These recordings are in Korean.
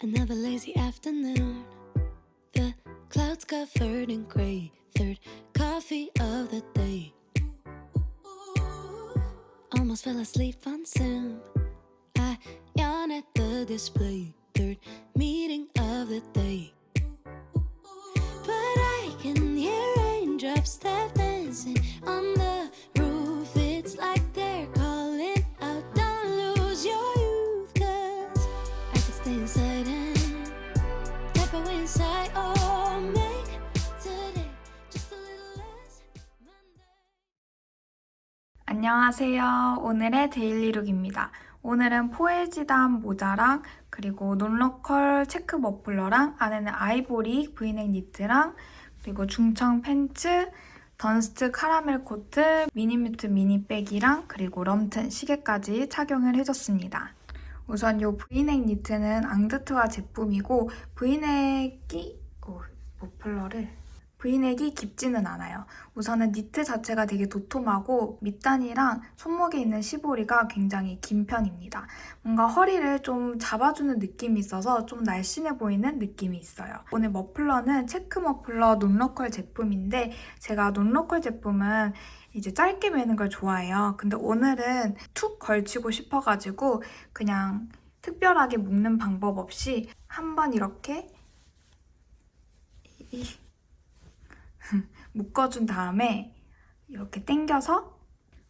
Another lazy afternoon. The clouds covered in gray. Third coffee of the day. Almost fell asleep on Zoom. I yawn at the display. Third meeting of the day. But I can hear raindrops tap dancing on the 안녕하세요. 오늘의 데일리룩입니다. 오늘은 포에지담 모자랑 그리고 논러컬 체크 머플러랑 안에는 아이보리 브이넥 니트랑 그리고 중청 팬츠, 던스트 카라멜 코트, 미니뮤트 미니백이랑 그리고 럼튼 시계까지 착용을 해줬습니다. 우선 이 브이넥 니트는 앙드트와 제품이고 브이넥이 오, 머플러를 브이넥이 깊지는 않아요. 우선은 니트 자체가 되게 도톰하고 밑단이랑 손목에 있는 시보리가 굉장히 긴 편입니다. 뭔가 허리를 좀 잡아주는 느낌이 있어서 좀 날씬해 보이는 느낌이 있어요. 오늘 머플러는 체크 머플러 논러컬 제품인데 제가 논러컬 제품은 이제 짧게 매는 걸 좋아해요. 근데 오늘은 툭 걸치고 싶어가지고 그냥 특별하게 묶는 방법 없이 한번 이렇게 이- 묶어준 다음에 이렇게 당겨서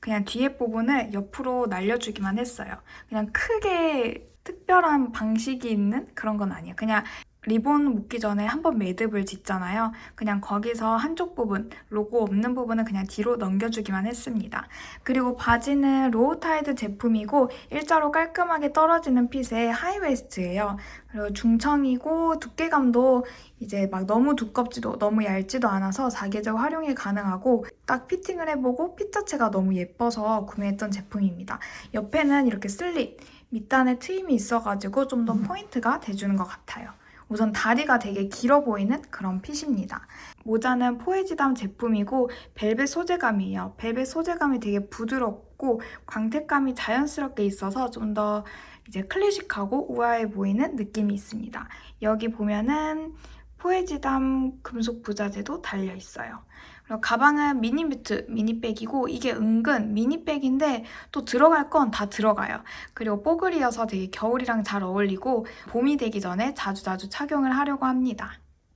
그냥 뒤에 부분을 옆으로 날려주기만 했어요. 그냥 크게 특별한 방식이 있는 그런 건 아니에요. 그냥 리본 묶기 전에 한번 매듭을 짓잖아요. 그냥 거기서 한쪽 부분, 로고 없는 부분은 그냥 뒤로 넘겨주기만 했습니다. 그리고 바지는 로우타이드 제품이고 일자로 깔끔하게 떨어지는 핏의 하이웨스트예요. 그리고 중청이고 두께감도 이제 막 너무 두껍지도 너무 얇지도 않아서 사계절 활용이 가능하고 딱 피팅을 해보고 핏 자체가 너무 예뻐서 구매했던 제품입니다. 옆에는 이렇게 슬릿, 밑단에 트임이 있어가지고 좀 더 포인트가 돼주는 것 같아요. 우선 다리가 되게 길어 보이는 그런 핏입니다. 모자는 포에지담 제품이고 벨벳 소재감이에요. 벨벳 소재감이 되게 부드럽고 광택감이 자연스럽게 있어서 좀 더 이제 클래식하고 우아해 보이는 느낌이 있습니다. 여기 보면은 포에지담 금속 부자재도 달려 있어요. 그리고 가방은 미니뮤트 미니백이고 이게 은근 미니백인데 또 들어갈 건 다 들어가요. 그리고 뽀글이어서 되게 겨울이랑 잘 어울리고 봄이 되기 전에 자주자주 착용을 하려고 합니다.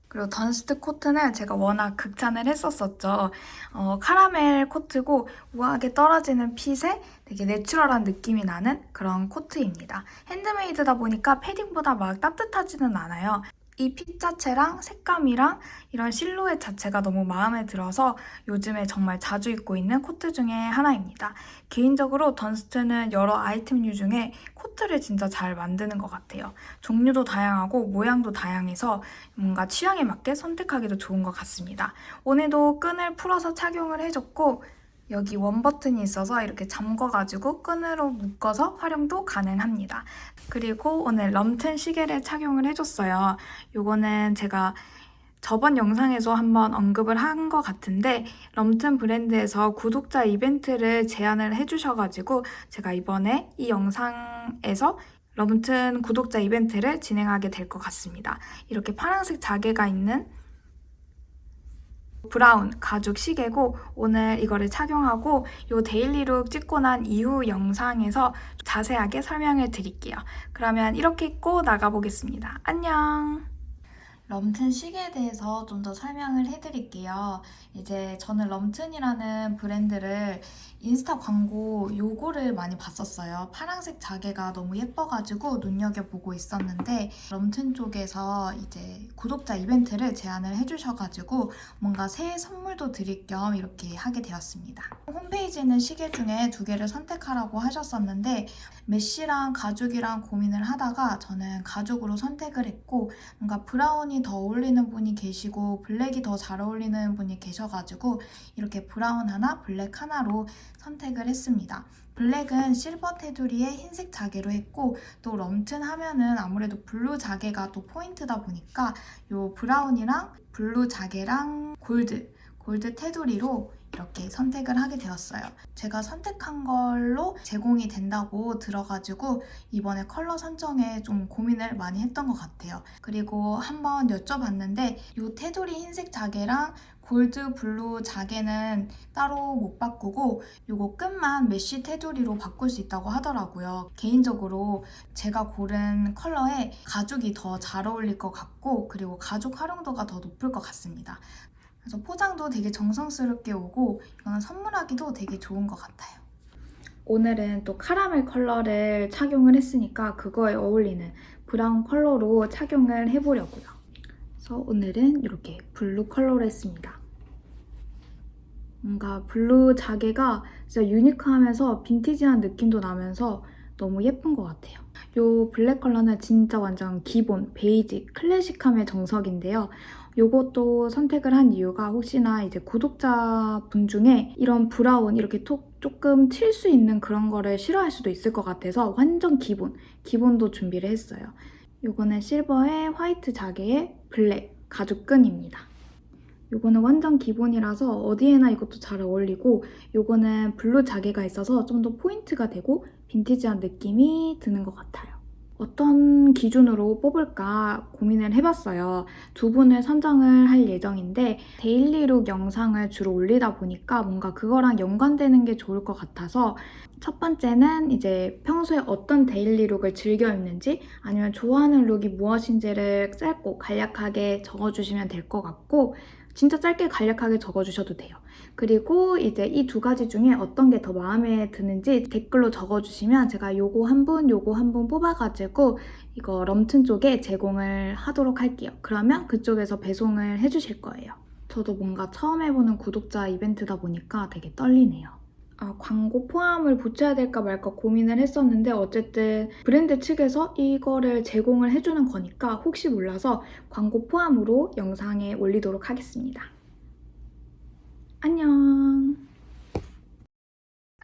그리고 던스트 코트는 제가 워낙 극찬을 했었었죠. 어, 카라멜 코트고 우아하게 떨어지는 핏에 되게 내추럴한 느낌이 나는 그런 코트입니다. 핸드메이드다 보니까 패딩보다 막 따뜻하지는 않아요. 이 핏 자체랑 색감이랑 이런 실루엣 자체가 너무 마음에 들어서 요즘에 정말 자주 입고 있는 코트 중에 하나입니다. 개인적으로 던스트는 여러 아이템류 중에 코트를 진짜 잘 만드는 것 같아요. 종류도 다양하고 모양도 다양해서 뭔가 취향에 맞게 선택하기도 좋은 것 같습니다. 오늘도 끈을 풀어서 착용을 해줬고 여기 원 버튼이 있어서 이렇게 잠궈가지고 끈으로 묶어서 활용도 가능합니다. 그리고 오늘 럼튼 시계를 착용을 해줬어요. 요거는 제가 저번 영상에서 한번 언급을 한 것 같은데 럼튼 브랜드에서 구독자 이벤트를 제안을 해주셔가지고 제가 이번에 이 영상에서 럼튼 구독자 이벤트를 진행하게 될 것 같습니다. 이렇게 파란색 자개가 있는 브라운 가죽 시계고 오늘 이거를 착용하고 요 데일리룩 찍고 난 이후 영상에서 자세하게 설명을 드릴게요. 그러면 이렇게 입고 나가보겠습니다. 안녕! 럼튼 시계에 대해서 좀 더 설명을 해드릴게요. 이제 저는 럼튼이라는 브랜드를 인스타 광고 요거를 많이 봤었어요. 파란색 자개가 너무 예뻐가지고 눈여겨보고 있었는데 럼튼 쪽에서 이제 구독자 이벤트를 제안을 해주셔가지고 뭔가 새해 선물도 드릴 겸 이렇게 하게 되었습니다. 홈페이지는 시계 중에 두 개를 선택하라고 하셨었는데 메쉬랑 가죽이랑 고민을 하다가 저는 가죽으로 선택을 했고 뭔가 브라운이 더 어울리는 분이 계시고 블랙이 더 잘 어울리는 분이 계셔가지고 이렇게 브라운 하나, 블랙 하나로 선택을 했습니다. 블랙은 실버 테두리에 흰색 자개로 했고 또 럼튼 하면은 아무래도 블루 자개가 또 포인트다 보니까 요 브라운이랑 블루 자개랑 골드 골드 테두리로 이렇게 선택을 하게 되었어요. 제가 선택한 걸로 제공이 된다고 들어가지고 이번에 컬러 선정에 좀 고민을 많이 했던 것 같아요. 그리고 한번 여쭤봤는데 이 테두리 흰색 자개랑 골드 블루 자개는 따로 못 바꾸고 요거 끝만 메쉬 테두리로 바꿀 수 있다고 하더라고요. 개인적으로 제가 고른 컬러에 가죽이 더 잘 어울릴 것 같고 그리고 가죽 활용도가 더 높을 것 같습니다. 그래서 포장도 되게 정성스럽게 오고 이거는 선물하기도 되게 좋은 것 같아요. 오늘은 또 카라멜 컬러를 착용을 했으니까 그거에 어울리는 브라운 컬러로 착용을 해보려고요. 그래서 오늘은 이렇게 블루 컬러로 했습니다. 뭔가 블루 자개가 진짜 유니크하면서 빈티지한 느낌도 나면서 너무 예쁜 것 같아요. 이 블랙 컬러는 진짜 완전 기본, 베이직, 클래식함의 정석인데요. 요것도 선택을 한 이유가 혹시나 이제 구독자분 중에 이런 브라운 이렇게 톡 조금 칠 수 있는 그런 거를 싫어할 수도 있을 것 같아서 완전 기본, 기본도 준비를 했어요. 요거는 실버에 화이트 자개에 블랙 가죽끈입니다. 요거는 완전 기본이라서 어디에나 이것도 잘 어울리고 요거는 블루 자개가 있어서 좀 더 포인트가 되고 빈티지한 느낌이 드는 것 같아요. 어떤 기준으로 뽑을까 고민을 해봤어요. 두 분을 선정을 할 예정인데 데일리룩 영상을 주로 올리다 보니까 뭔가 그거랑 연관되는 게 좋을 것 같아서 첫 번째는 이제 평소에 어떤 데일리룩을 즐겨 입는지 아니면 좋아하는 룩이 무엇인지를 짧고 간략하게 적어주시면 될 것 같고 진짜 짧게 간략하게 적어주셔도 돼요. 그리고 이제 이 두 가지 중에 어떤 게 더 마음에 드는지 댓글로 적어주시면 제가 요거 한 분, 요거 한 분 뽑아가지고 이거 럼튼 쪽에 제공을 하도록 할게요. 그러면 그쪽에서 배송을 해주실 거예요. 저도 뭔가 처음 해보는 구독자 이벤트다 보니까 되게 떨리네요. 아, 광고 포함을 붙여야 될까 말까 고민을 했었는데 어쨌든 브랜드 측에서 이거를 제공을 해주는 거니까 혹시 몰라서 광고 포함으로 영상에 올리도록 하겠습니다. 안녕.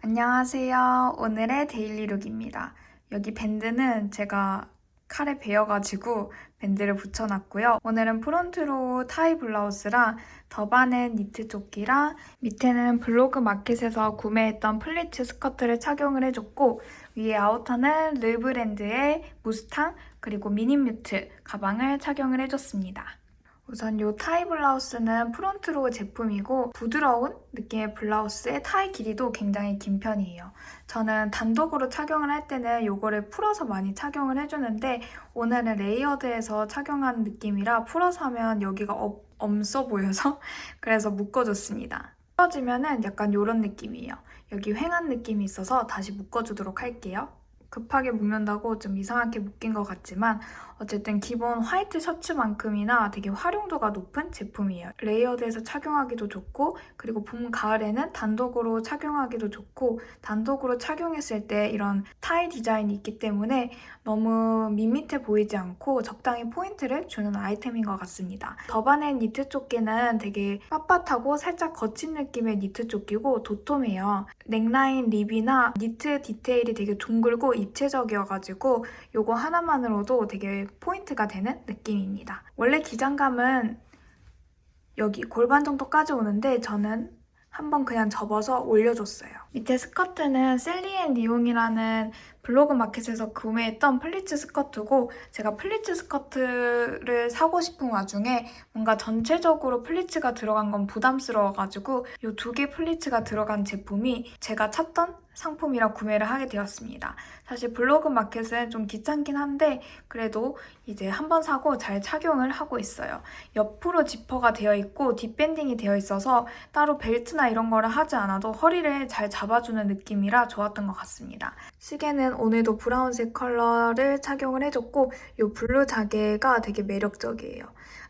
안녕하세요. 오늘의 데일리룩입니다. 여기 밴드는 제가 칼에 베어가지고 밴드를 붙여놨고요. 오늘은 프론트로 타이 블라우스랑 더바넷 니트 조끼랑 밑에는 블로그 마켓에서 구매했던 플리츠 스커트를 착용을 해줬고 위에 아우터는 르브랜드의 무스탕 그리고 미니뮤트 가방을 착용을 해줬습니다. 우선 이 타이 블라우스는 프론트로 제품이고 부드러운 느낌의 블라우스의 타이 길이도 굉장히 긴 편이에요. 저는 단독으로 착용을 할 때는 이거를 풀어서 많이 착용을 해주는데 오늘은 레이어드해서 착용한 느낌이라 풀어서 하면 여기가 업- 엄써 보여서 그래서 묶어줬습니다. 풀어주면은 약간 이런 느낌이에요. 여기 휑한 느낌이 있어서 다시 묶어주도록 할게요. 급하게 묶는다고 좀 이상하게 묶인 것 같지만 어쨌든 기본 화이트 셔츠만큼이나 되게 활용도가 높은 제품이에요. 레이어드해서 착용하기도 좋고 그리고 봄, 가을에는 단독으로 착용하기도 좋고 단독으로 착용했을 때 이런 타이 디자인이 있기 때문에 너무 밋밋해 보이지 않고 적당히 포인트를 주는 아이템인 것 같습니다. 더바넷 니트 조끼는 되게 빳빳하고 살짝 거친 느낌의 니트 조끼고 도톰해요. 넥라인 립이나 니트 디테일이 되게 둥글고 입체적이어가지고 요거 하나만으로도 되게 포인트가 되는 느낌입니다. 원래 기장감은 여기 골반 정도까지 오는데 저는 한번 그냥 접어서 올려줬어요. 밑에 스커트는 셀리앤 리옹이라는 블로그 마켓에서 구매했던 플리츠 스커트고 제가 플리츠 스커트를 사고 싶은 와중에 뭔가 전체적으로 플리츠가 들어간 건 부담스러워가지고 이 두 개 플리츠가 들어간 제품이 제가 찾던 상품이라 구매를 하게 되었습니다. 사실 블로그 마켓은 좀 귀찮긴 한데 그래도 이제 한번 사고 잘 착용을 하고 있어요. 옆으로 지퍼가 되어 있고 뒷밴딩이 되어 있어서 따로 벨트나 이런 거를 하지 않아도 허리를 잘 잡아주는 느낌이라 좋았던 것 같습니다. 시계는 오늘도 브라운색 컬러를 착용을 해줬고 이 블루 자개가 되게 매력적이에요.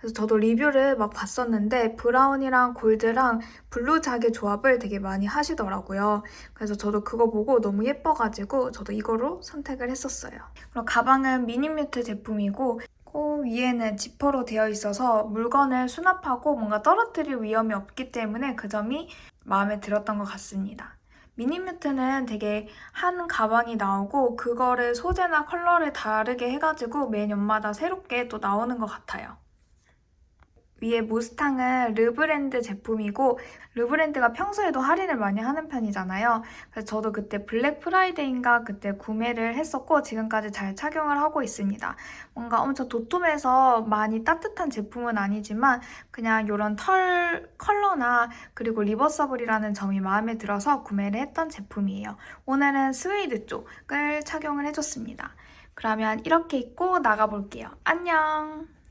그래서 저도 리뷰를 막 봤었는데 브라운이랑 골드랑 블루 자개 조합을 되게 많이 하시더라고요. 그래서 저도 그거 보고 너무 예뻐가지고 저도 이거로 선택을 했었어요. 그리고 가방은 미니뮤트 제품이고 그 위에는 지퍼로 되어 있어서 물건을 수납하고 뭔가 떨어뜨릴 위험이 없기 때문에 그 점이 마음에 들었던 것 같습니다. 미니뮤트는 되게 한 가방이 나오고 그거를 소재나 컬러를 다르게 해가지고 매 년마다 새롭게 또 나오는 것 같아요. 위에 무스탕은 르브랜드 제품이고 르브랜드가 평소에도 할인을 많이 하는 편이잖아요. 그래서 저도 그때 블랙 프라이데이인가 그때 구매를 했었고 지금까지 잘 착용을 하고 있습니다. 뭔가 엄청 도톰해서 많이 따뜻한 제품은 아니지만 그냥 이런 털 컬러나 그리고 리버서블이라는 점이 마음에 들어서 구매를 했던 제품이에요. 오늘은 스웨이드 쪽을 착용을 해줬습니다. 그러면 이렇게 입고 나가볼게요. 안녕!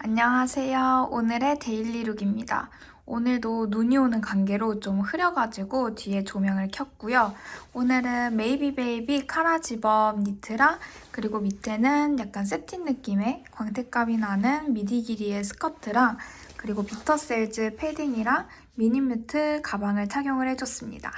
안녕하세요. 오늘의 데일리 룩입니다. 오늘도 눈이 오는 관계로 좀 흐려가지고 뒤에 조명을 켰고요. 오늘은 메이비 베이비 카라 집업 니트랑 그리고 밑에는 약간 세틴 느낌의 광택감이 나는 미디 길이의 스커트랑 그리고 비터셀즈 패딩이랑 미니뮤트 가방을 착용을 해줬습니다.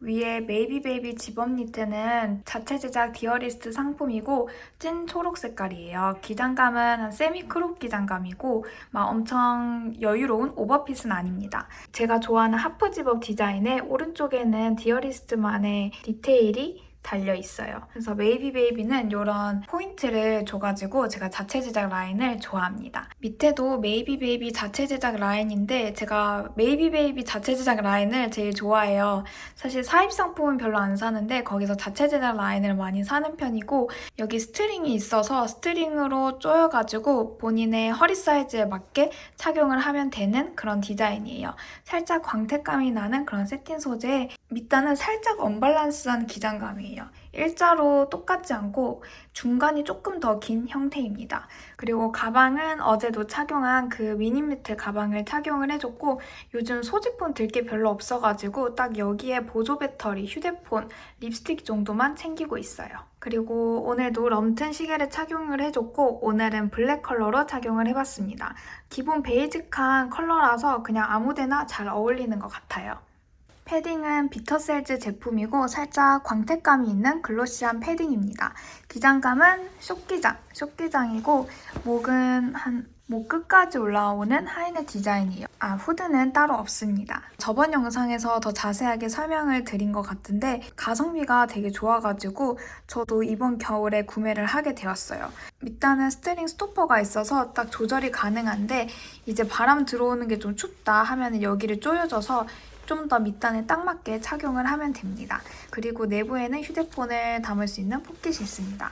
위에 메이비 베이비 집업 니트는 자체 제작 디어리스트 상품이고 찐 초록 색깔이에요. 기장감은 한 세미 크롭 기장감이고 막 엄청 여유로운 오버핏은 아닙니다. 제가 좋아하는 하프 집업 디자인의 오른쪽에는 디어리스트만의 디테일이 달려 있어요. 그래서 메이비 베이비는 이런 포인트를 줘가지고 제가 자체 제작 라인을 좋아합니다. 밑에도 메이비 베이비 자체 제작 라인인데 제가 메이비 베이비 자체 제작 라인을 제일 좋아해요. 사실 사입 상품은 별로 안 사는데 거기서 자체 제작 라인을 많이 사는 편이고 여기 스트링이 있어서 스트링으로 조여가지고 본인의 허리 사이즈에 맞게 착용을 하면 되는 그런 디자인이에요. 살짝 광택감이 나는 그런 세틴 소재에 밑단은 살짝 언밸런스한 기장감이에요. 일자로 똑같지 않고 중간이 조금 더 긴 형태입니다. 그리고 가방은 어제도 착용한 그 미니뮤트 가방을 착용을 해줬고 요즘 소지품 들 게 별로 없어가지고 딱 여기에 보조 배터리, 휴대폰, 립스틱 정도만 챙기고 있어요. 그리고 오늘도 럼튼 시계를 착용을 해줬고 오늘은 블랙 컬러로 착용을 해봤습니다. 기본 베이직한 컬러라서 그냥 아무데나 잘 어울리는 것 같아요. 패딩은 비터셀즈 제품이고 살짝 광택감이 있는 글로시한 패딩입니다. 기장감은 숏기장, 숏기장이고 목은 한 목 끝까지 올라오는 하이넷 디자인이에요. 아, 후드는 따로 없습니다. 저번 영상에서 더 자세하게 설명을 드린 것 같은데 가성비가 되게 좋아가지고 저도 이번 겨울에 구매를 하게 되었어요. 밑단은 스트링 스토퍼가 있어서 딱 조절이 가능한데 이제 바람 들어오는 게 좀 춥다 하면 여기를 조여줘서 좀 더 밑단에 딱 맞게 착용을 하면 됩니다. 그리고 내부에는 휴대폰을 담을 수 있는 포켓이 있습니다.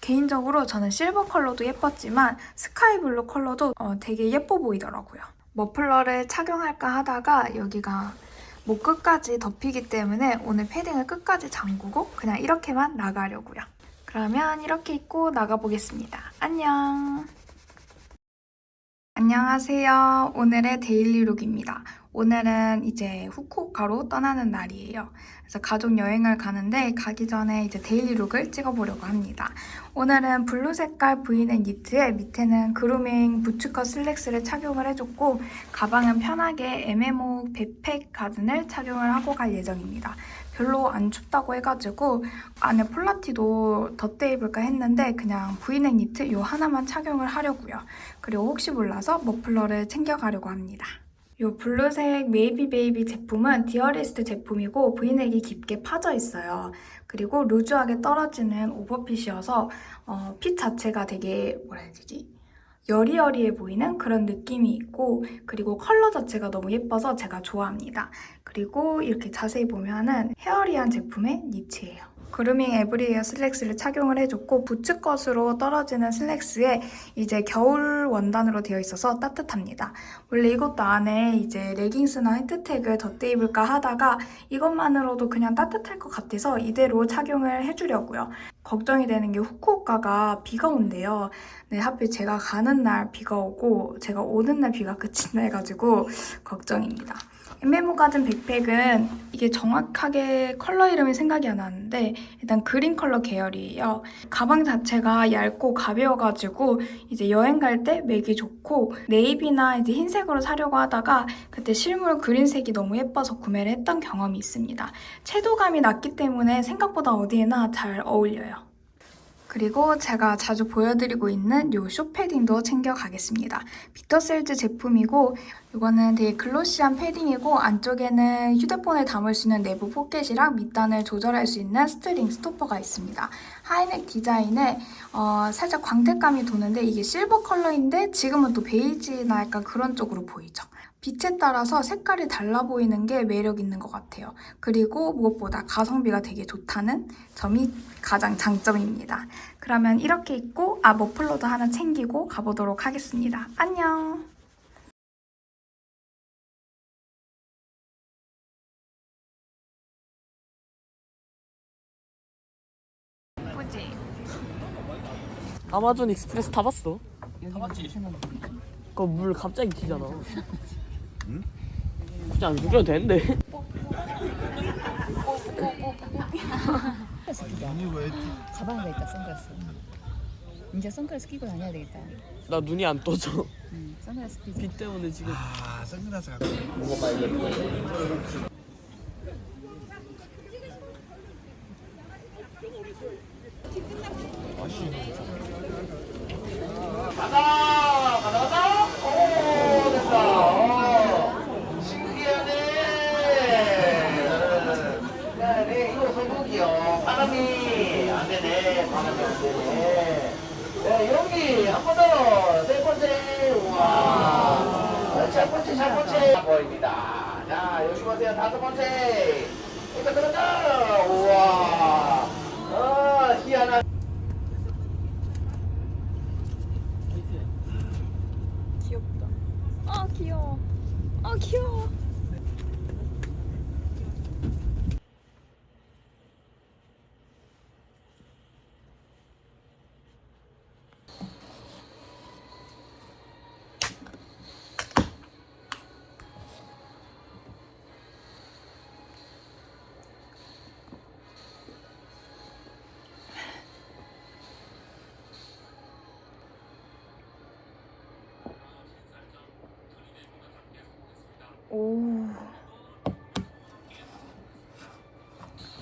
개인적으로 저는 실버 컬러도 예뻤지만 스카이 블루 컬러도 어, 되게 예뻐 보이더라고요. 머플러를 착용할까 하다가 여기가 목 끝까지 덮이기 때문에 오늘 패딩을 끝까지 잠그고 그냥 이렇게만 나가려고요. 그러면 이렇게 입고 나가보겠습니다. 안녕! 안녕하세요. 오늘의 데일리 룩입니다. 오늘은 이제 후쿠오카로 떠나는 날이에요. 그래서 가족 여행을 가는데 가기 전에 이제 데일리 룩을 찍어보려고 합니다. 오늘은 블루 색깔 브이넥 니트에 밑에는 그루밍 부츠컷 슬랙스를 착용을 해줬고 가방은 편하게 MMO 백팩 가든을 착용을 하고 갈 예정입니다. 별로 안 춥다고 해가지고 안에 폴라티도 덧대 입을까 했는데 그냥 브이넥 니트 요 하나만 착용을 하려고요. 그리고 혹시 몰라서 머플러를 챙겨가려고 합니다. 이 블루색 메이비 베이비 제품은 디어리스트 제품이고 브이넥이 깊게 파져 있어요. 그리고 루즈하게 떨어지는 오버핏이어서 어, 핏 자체가 되게 뭐라 해야 되지? 여리여리해 보이는 그런 느낌이 있고 그리고 컬러 자체가 너무 예뻐서 제가 좋아합니다. 그리고 이렇게 자세히 보면은 헤어리한 제품의 니트예요. 그루밍 에브리웨어 슬랙스를 착용을 해줬고 부츠 컷으로 떨어지는 슬랙스에 이제 겨울 원단으로 되어 있어서 따뜻합니다. 원래 이것도 안에 이제 레깅스나 헤트텍을 덧대 입을까 하다가 이것만으로도 그냥 따뜻할 것 같아서 이대로 착용을 해주려고요. 걱정이 되는 게 후쿠오카가 비가 온대요. 네, 하필 제가 가는 날 비가 오고 제가 오는 날 비가 그친다 해가지고 걱정입니다. MMO 가든 백팩은 이게 정확하게 컬러 이름이 생각이 안 나는데 일단 그린 컬러 계열이에요. 가방 자체가 얇고 가벼워가지고 이제 여행 갈때 매기 좋고 네이비나 이제 흰색으로 사려고 하다가 그때 실물 그린색이 너무 예뻐서 구매를 했던 경험이 있습니다. 채도감이 낮기 때문에 생각보다 어디에나 잘 어울려요. 그리고 제가 자주 보여드리고 있는 이 쇼패딩도 챙겨가겠습니다. 비터셀즈 제품이고 이거는 되게 글로시한 패딩이고 안쪽에는 휴대폰을 담을 수 있는 내부 포켓이랑 밑단을 조절할 수 있는 스트링 스토퍼가 있습니다. 하이넥 디자인에 어, 살짝 광택감이 도는데 이게 실버 컬러인데 지금은 또 베이지나 약간 그런 쪽으로 보이죠. 빛에 따라서 색깔이 달라 보이는 게 매력 있는 것 같아요. 그리고 무엇보다 가성비가 되게 좋다는 점이 가장 장점입니다. 그러면 이렇게 입고 아 머플러도 하나 챙기고 가보도록 하겠습니다. 안녕. 예쁘지? 아마존 익스프레스 타봤어? 타봤지? 그거 물 갑자기 튀잖아. 응? 굳이 안 죽여도 되는데. 가방에다 있다 선글라스 이제 선글라스 끼고 다녀야 되겠다 나 눈이 안 떠져. 응, 선글라스 끼고 비 때문에 지금. 아 선글라스 갖고 가자 가자 가자 오 됐다 어. 신기하네 네 이거 소고기요 바람이 안 되네 바람이 안 되네 네 여기 한 번더세 번째 우와 첫 번째 보입니다. 자 여기 보세요. 다섯 번째. 이거 들어가 우와. 어 희한한 오.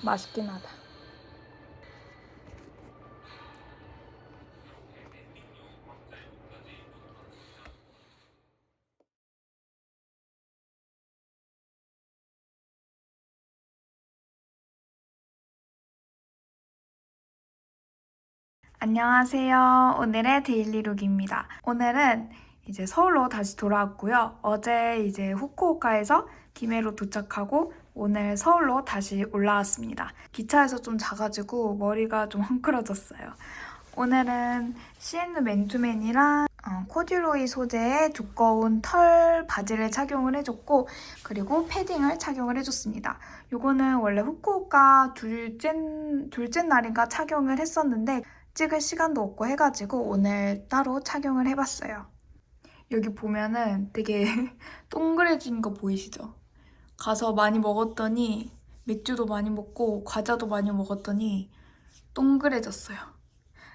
맛있긴 하다. 안녕하세요. 오늘의 데일리룩입니다. 오늘은 이제 서울로 다시 돌아왔고요. 어제 이제 후쿠오카에서 김해로 도착하고 오늘 서울로 다시 올라왔습니다. 기차에서 좀 자가지고 머리가 좀 헝클어졌어요. 오늘은 시엔누 맨투맨이랑 어, 코듀로이 소재의 두꺼운 털 바지를 착용을 해줬고 그리고 패딩을 착용을 해줬습니다. 요거는 원래 후쿠오카 둘째, 둘째 날인가 착용을 했었는데 찍을 시간도 없고 해가지고 오늘 따로 착용을 해봤어요. 여기 보면은 되게 동그래진 거 보이시죠? 가서 많이 먹었더니 맥주도 많이 먹고 과자도 많이 먹었더니 동그래졌어요.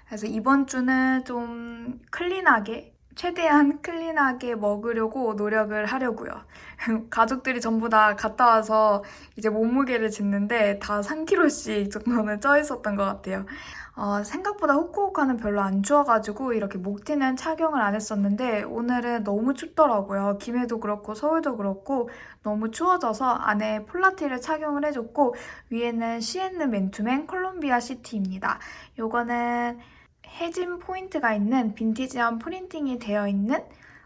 그래서 이번 주는 좀 클린하게 최대한 클린하게 먹으려고 노력을 하려고요. 가족들이 전부 다 갔다 와서 이제 몸무게를 쟀는데 다 3kg씩 정도는 쪄 있었던 것 같아요. 어, 생각보다 후쿠오카는 별로 안 추워가지고 이렇게 목티는 착용을 안 했었는데 오늘은 너무 춥더라고요. 김해도 그렇고 서울도 그렇고 너무 추워져서 안에 폴라티를 착용을 해줬고 위에는 시엔느 맨투맨 콜롬비아 시티입니다. 요거는 해진 포인트가 있는 빈티지한 프린팅이 되어 있는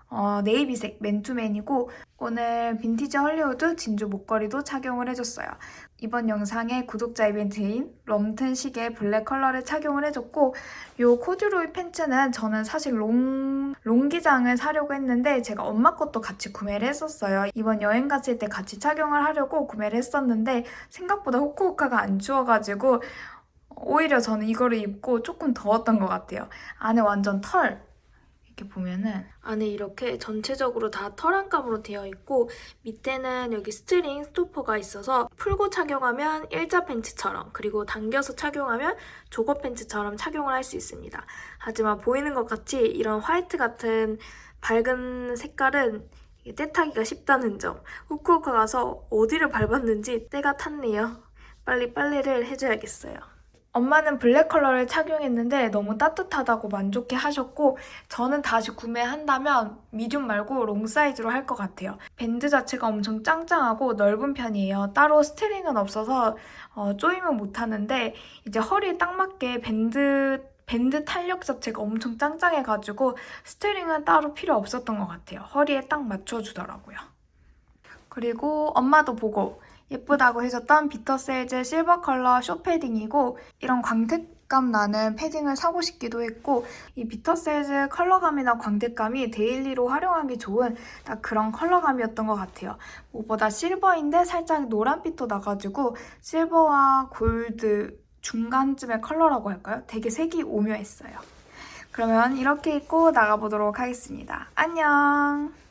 어, 네이비색 맨투맨이고 오늘 빈티지 헐리우드 진주 목걸이도 착용을 해줬어요. 이번 영상의 구독자 이벤트인 럼튼 시계 블랙 컬러를 착용을 해줬고 요 코듀로이 팬츠는 저는 사실 롱, 롱기장을 사려고 했는데 제가 엄마 것도 같이 구매를 했었어요. 이번 여행 갔을 때 같이 착용을 하려고 구매를 했었는데 생각보다 후쿠오카가 안 추워가지고 오히려 저는 이거를 입고 조금 더웠던 것 같아요. 안에 완전 털 이렇게 보면은 안에 이렇게 전체적으로 다 털안감으로 되어 있고 밑에는 여기 스트링 스토퍼가 있어서 풀고 착용하면 일자 팬츠처럼 그리고 당겨서 착용하면 조거 팬츠처럼 착용을 할 수 있습니다. 하지만 보이는 것 같이 이런 화이트 같은 밝은 색깔은 떼타기가 쉽다는 점. 후쿠오카 가서 어디를 밟았는지 때가 탔네요. 빨리 빨래를 해줘야겠어요. 엄마는 블랙 컬러를 착용했는데 너무 따뜻하다고 만족해 하셨고 저는 다시 구매한다면 미디움 말고 롱 사이즈로 할 것 같아요. 밴드 자체가 엄청 짱짱하고 넓은 편이에요. 따로 스트링은 없어서 어, 조이면 못하는데 이제 허리에 딱 맞게 밴드 밴드 탄력 자체가 엄청 짱짱해가지고 스트링은 따로 필요 없었던 것 같아요. 허리에 딱 맞춰주더라고요. 그리고 엄마도 보고 예쁘다고 해줬던 비터셀즈 실버 컬러 쇼 패딩이고 이런 광택감 나는 패딩을 사고 싶기도 했고 이 비터셀즈 컬러감이나 광택감이 데일리로 활용하기 좋은 딱 그런 컬러감이었던 것 같아요. 무엇보다 실버인데 살짝 노란빛도 나가지고 실버와 골드 중간쯤의 컬러라고 할까요? 되게 색이 오묘했어요. 그러면 이렇게 입고 나가보도록 하겠습니다. 안녕!